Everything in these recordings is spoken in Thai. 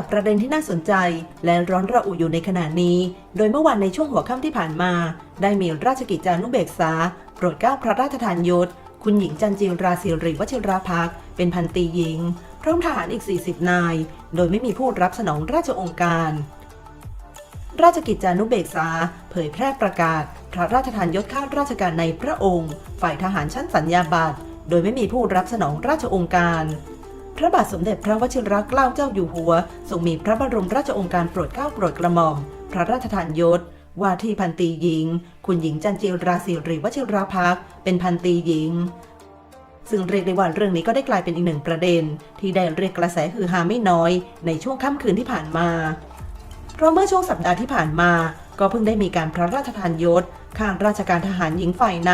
จากประเด็นที่น่าสนใจ และร้อนระอุอยู่ในขณะนี้ โดยเมื่อวานในช่วงหัวค่ำที่ผ่านมา ได้มีราชกิจจานุเบกษา โปรดเกล้าพระราชทานยศ คุณหญิงจันจิราศิริวชิราภักเป็นพันตรีหญิง พร้อมทหารอีก 40 นาย โดยไม่มีผู้รับสนองราชองค์การ ราชกิจจานุเบกษา เผยแพร่ประกาศ พระราชทานยศข้าราชการในพระองค์ ฝ่ายทหารชั้นสัญญาบัตรโดยไม่มีผู้รับสนองราชองค์การ พระบาทสมเด็จพระวชิรเกล้าเจ้าอยู่หัวทรงมีพระบรมราชองค์การโปรดเกล้าโปรดกระหม่อม พระราชทานยศว่าที่พันตีหญิง คุณหญิงจันจิราศิริวชิราภักด์เป็นพันตีหญิง ซึ่งเรียกได้ว่าเรื่องนี้ก็ได้กลายเป็นอีกหนึ่งประเด็น ที่ได้เรียกกระแสฮือฮาไม่น้อย ในช่วงค่ำคืนที่ผ่านมา เพราะเมื่อช่วงสัปดาห์ที่ผ่านมา ก็เพิ่งได้มีการพระราชทานยศข้างราชการทหารหญิงฝ่ายใน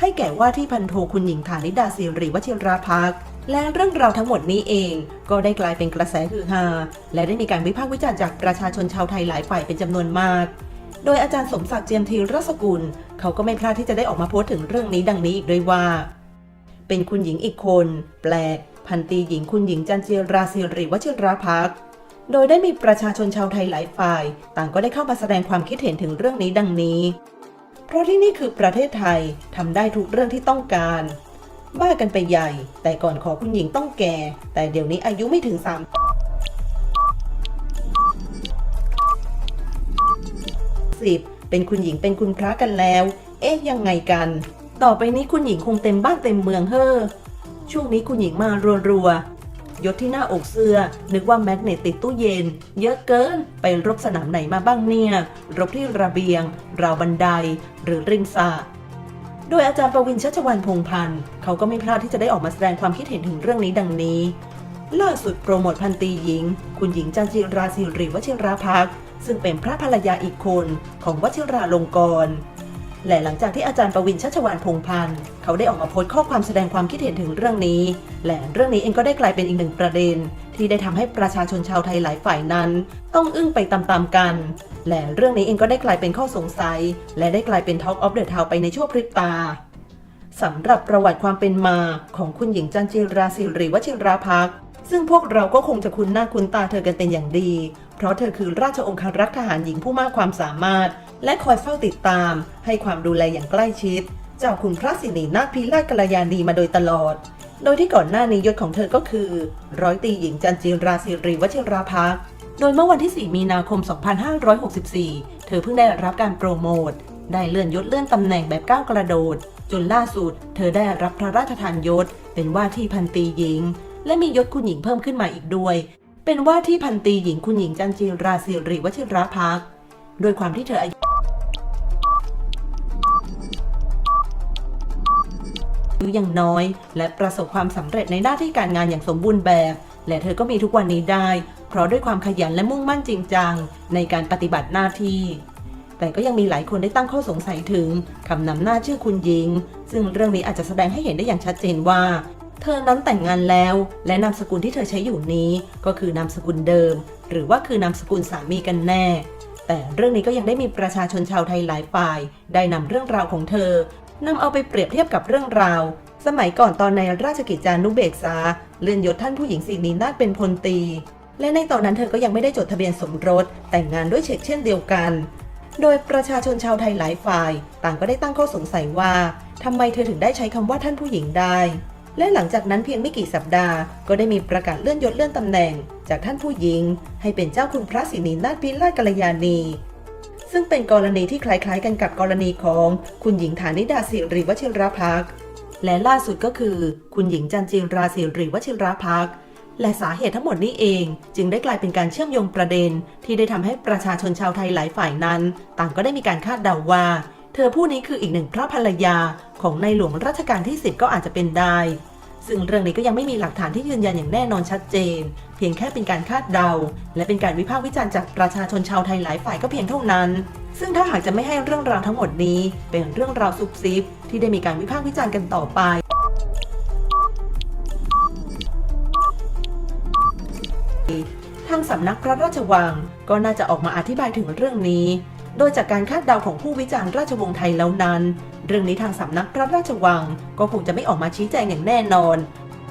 ให้แก่ว่าที่พันโทคุณหญิงฐานิดาศิริวชิราภักดิ์ และเรื่องราวทั้งหมดนี้เอง ก็ได้กลายเป็นกระแสฮือฮาและได้มีการวิพากษ์วิจารณ์จากประชาชนชาวไทยหลายฝ่ายเป็นจำนวนมาก โดยอาจารย์สมศักดิ์เจียมธีรสกุล เขาก็ไม่พลาดที่จะได้ออกมาโพสต์ถึงเรื่องนี้ดังนี้อีกด้วยว่า เป็นคุณหญิงอีกคน แปลก พันตีหญิงคุณหญิงจันเจียราศิริวชิราภักโดยได้มีประชาชนชาวไทยหลายฝ่าย ต่างก็ได้เข้ามาแสดงความคิดเห็นถึงเรื่องนี้ดังนี้ เพราะที่นี่คือประเทศไทยทำได้ทุกเรื่องที่ต้องการ บ้ากันไปใหญ่ แต่ก่อนขอคุณหญิงต้องแก่ แต่เดี๋ยวนี้อายุไม่ถึง30เป็นคุณหญิงเป็นคุณพระกันแล้ว เอ๊ะยังไงกัน ต่อไปนี้คุณหญิงคงเต็มบ้านเต็มเมืองเฮ้อช่วงนี้คุณหญิงมารัวๆยศที่หน้าอกเสื้อ นึกว่าแมกเนตติดตู้เย็น เยอะเกิน ไปรบสนามไหนมาบ้างเนี่ย รบที่ระเบียง ราวบันได หรือริมสระ ดยอาจารย์ประวินชัชวันพงพันธ์เขาก็ไม่พลาดที่จะได้ออกมาแสดงความคิดเห็นถึงเรื่องนี้ดังนี้ ล่าสุดโปรโมทพันตีหญิง คุณหญิงจันจิราศิริวชิราภักซึ่งเป็นพระภรรยาอีกคนของวชิราลงกรณ์และหลังจากที่อาจารย์ประวินชัชวานพงพันธ์เขาได้ออกมาโพสต์ข้อความแสดงความคิดเห็นถึงเรื่องนี้ และเรื่องนี้เองก็ได้กลายเป็นอีกหนึ่งประเด็น ที่ได้ทำให้ประชาชนชาวไทยหลายฝ่ายนั้น ต้องอึ้งไปตามๆกัน และเรื่องนี้เองก็ได้กลายเป็นข้อสงสัย และได้กลายเป็น Talk of the Town ไปในช่วงพริบตาสำหรับประวัติความเป็นมาของคุณหญิงจันจิราศิริวชิราภักด์ซึ่งพวกเราก็คงจะคุ้นหน้าคุ้นตาเธอกันเป็นอย่างดี เพราะเธอคือราชองครักษ์ทหารหญิงผู้มากความสามารถ และคอยเฝ้าติดตาม ให้ความดูแลอย่างใกล้ชิด เจ้าคุณพระสิรินาถพิราชกัลยาณีมาโดยตลอด โดยที่ก่อนหน้านี้ยศของเธอก็คือ ร้อยตรีหญิงจันจิราศิริวชิราภักด์ โดยเมื่อวันที่ 4 มีนาคม 2564 เธอเพิ่งได้รับการโปรโมท ได้เลื่อนยศเลื่อนตำแหน่งแบบก้าวกระโดด จนล่าสุด เธอได้รับพระราชทานยศ เป็นว่าที่พันตรีหญิง และมียศคุณหญิงเพิ่มขึ้นมาอีกด้วย เป็นว่าที่พันตรีหญิงคุณหญิงจันจีราศิริวชิราภักดิ์โดยความที่เธออายุยังน้อย และประสบความสำเร็จในหน้าที่การงานอย่างสมบูรณ์แบบ และเธอก็มีทุกวันนี้ได้ เพราะด้วยความขยันและมุ่งมั่นจริงจังในการปฏิบัติหน้าที่ แต่ก็ยังมีหลายคนได้ตั้งข้อสงสัยถึงคำนำหน้าชื่อคุณหญิง ซึ่งเรื่องนี้อาจจะแสดงให้เห็นได้อย่างชัดเจนว่า เธอนั้นแต่งงานแล้ว และนามสกุลที่เธอใช้อยู่นี้ ก็คือนามสกุลเดิม หรือว่าคือนามสกุลสามีกันแน่แต่เรื่องนี้ก็ยังได้มีประชาชนชาวไทยหลายฝ่าย ได้นำเรื่องราวของเธอนำเอาไปเปรียบเทียบกับเรื่องราว สมัยก่อนตอนในราชกิจจานุเบกษาเลื่อนยศท่านผู้หญิงสินีนาถเป็นพลตรี และในตอนนั้นเธอก็ยังไม่ได้จดทะเบียนสมรส แต่งงานด้วยเช็คเช่นเดียวกัน โดยประชาชนชาวไทยหลายฝ่าย ต่างก็ได้ตั้งข้อสงสัยว่าทำไมเธอถึงได้ใช้คำว่าท่านผู้หญิงได้ และหลังจากนั้นเพียงไม่กี่สัปดาห์ ก็ได้มีประกาศเลื่อนยศเลื่อนตำแหน่ง จากท่านผู้หญิง ให้เป็นเจ้าคุณพระสินีนาถพิราชกัลยาณีซึ่งเป็นกรณีที่คล้ายๆ กันกับกรณีของคุณหญิงฐานิดาศิริวชิรภักและล่าสุดก็คือ คุณหญิงจันจิราศิริวชิรภัก และสาเหตุทั้งหมดนี้เอง จึงได้กลายเป็นการเชื่อมโยงประเด็น ที่ได้ทำให้ประชาชนชาวไทยหลายฝ่ายนั้น ต่างก็ได้มีการคาดเดาว่า เธอผู้นี้คืออีกหนึ่งพระภรรยาของในหลวงรัชกาลที่ 10 ก็อาจจะเป็นได้ ซึ่งเรื่องนี้ก็ยังไม่มีหลักฐานที่ยืนยันอย่างแน่นอนชัดเจน เพียงแค่เป็นการคาดเดา และเป็นการวิพากษ์วิจารณ์จากประชาชนชาวไทยหลายฝ่ายก็เพียงเท่านั้น ซึ่งถ้าหากจะไม่ให้เรื่องราวทั้งหมดนี้ เป็นเรื่องราวซุบซิบที่ได้มีการวิพากษ์วิจารณ์กันต่อไป ทางสำนักพระราชวังก็น่าจะออกมาอธิบายถึงเรื่องนี้ โดยจากการคาดเดาของผู้วิจารณ์ราชวงศ์ไทยแล้วนั้น เรื่องนี้ทางสำนักพระราชวัง ก็คงจะไม่ออกมาชี้แจงอย่างแน่นอน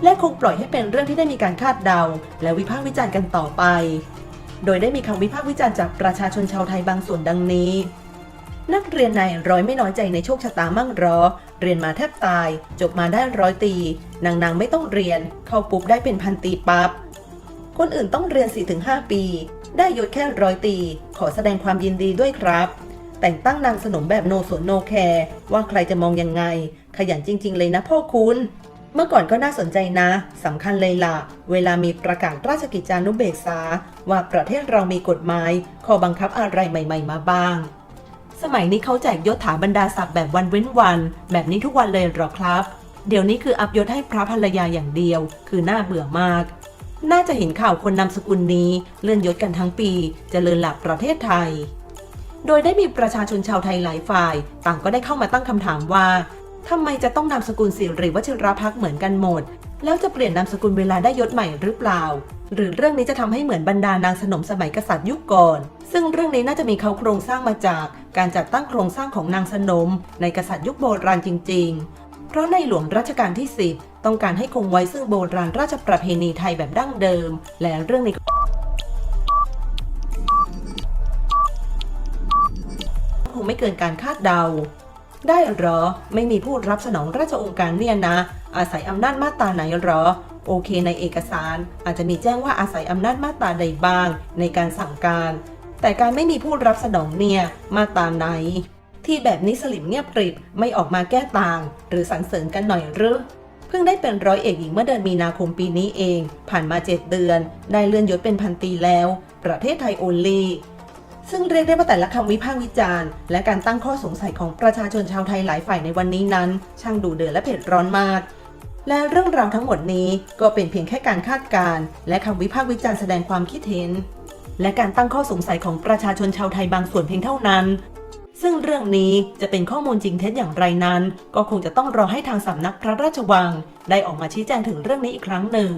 และคงปล่อยให้เป็นเรื่องที่ได้มีการคาดเดา และวิพากษ์วิจารณ์กันต่อไป โดยได้มีคำวิพากษ์วิจารณ์จากประชาชนชาวไทยบางส่วนดังนี้ นักเรียนนายร้อยไม่น้อยใจในโชคชะตามั่งรอ เรียนมาแทบตาย จบมาได้ร้อยตีนางนางไม่ต้องเรียน เข้าปุ๊บได้เป็นพันตีปับ๊บ คนอื่นต้องเรียน 4-5 ปี ได้ยศแค่ร้อยตี ขอแสดงความยินดีด้วยครับ แต่งตั้งนางสนมแบบโนสนโนแคร์ว่าใครจะมองยังไง ขยันจริง ๆ เลยนะพ่อคุณ เมื่อก่อนก็น่าสนใจนะสำคัญเลยล่ะ เวลามีประกาศราชกิจจานุเบกษา ว่าประเทศเรามีกฎหมายข้อบังคับอะไรใหม่ ๆ มาบ้างสมัยนี้เขาแจกยศถาบรรดาศักดิ์แบบวันเว้นวัน แบบนี้ทุกวันเลยหรอครับ เดี๋ยวนี้คืออัพยศให้พระภรรยาอย่างเดียว คือน่าเบื่อมาก น่าจะเห็นข่าวคนนามสกุลนี้เลื่อนยศกันทั้งปีจเจริญหลักประเทศไทย โดยได้มีประชาชนชาวไทยหลายฝ่าย ต่างก็ได้เข้ามาตั้งคำถามว่าทำไมจะต้องนามสกุลสิริวัชรพักเหมือนกันหมด แล้วจะเปลี่ยนนามสกุลเวลาได้ยศใหม่หรือเปล่า หรือเรื่องนี้จะทำให้เหมือนบรรดานางสนมสมัยกษัตริย์ยุคก่อน ซึ่งเรื่องนี้น่าจะมีเขาโครงสร้างมาจาก การจัดตั้งโครงสร้างของนางสนมในกษัตริย์ยุคโบราณจริง ๆ เพราะในหลวงรัชกาลที่ 10 ต้องการให้คงไว้ซึ่งโบราณราชประเพณีไทยแบบดั้งเดิม และเรื่องในคงไม่เกินการคาดเดา ได้หรอ ไม่มีผู้รับสนองราชองค์การเนี่ยนะ อาศัยอำนาจมาตราไหนหรอ โอเคในเอกสาร อาจจะมีแจ้งว่าอาศัยอำนาจมาตราใดบ้าง ในการสั่งการ แต่การไม่มีผู้รับสนองเนี่ย มาตราไหน ที่แบบนี้สลิมเงียบกริบไม่ออกมาแก้ต่าง หรือสรรเสริญกันหน่อยหรือเพิ่งได้เป็นร้อยเอกหญิงเมื่อเดือนมีนาคมปีนี้เอง ผ่านมา 7 เดือน ได้เลื่อนยศเป็นพันตรีแล้ว ประเทศไทยโอลีซึ่งเรียกได้ว่าแต่ละคำวิพากษ์วิจารณ์ และการตั้งข้อสงสัยของประชาชนชาวไทยหลายฝ่ายในวันนี้นั้น ช่างดูเดือดและเผ็ดร้อนมาก และเรื่องราวทั้งหมดนี้ก็เป็นเพียงแค่การคาดการณ์และคำวิพากษ์วิจารณ์แสดงความคิดเห็นและการตั้งข้อสงสัยของประชาชนชาวไทยบางส่วนเพียงเท่านั้น ซึ่งเรื่องนี้จะเป็นข้อมูลจริงเท็จอย่างไรนั้น ก็คงจะต้องรอให้ทางสำนักพระราชวัง ได้ออกมาชี้แจงถึงเรื่องนี้อีกครั้งหนึ่ง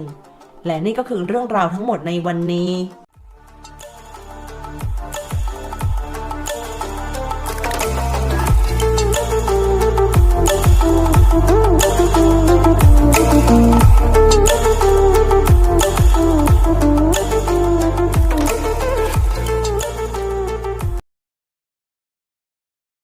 และนี่ก็คือเรื่องราวทั้งหมดในวันนี้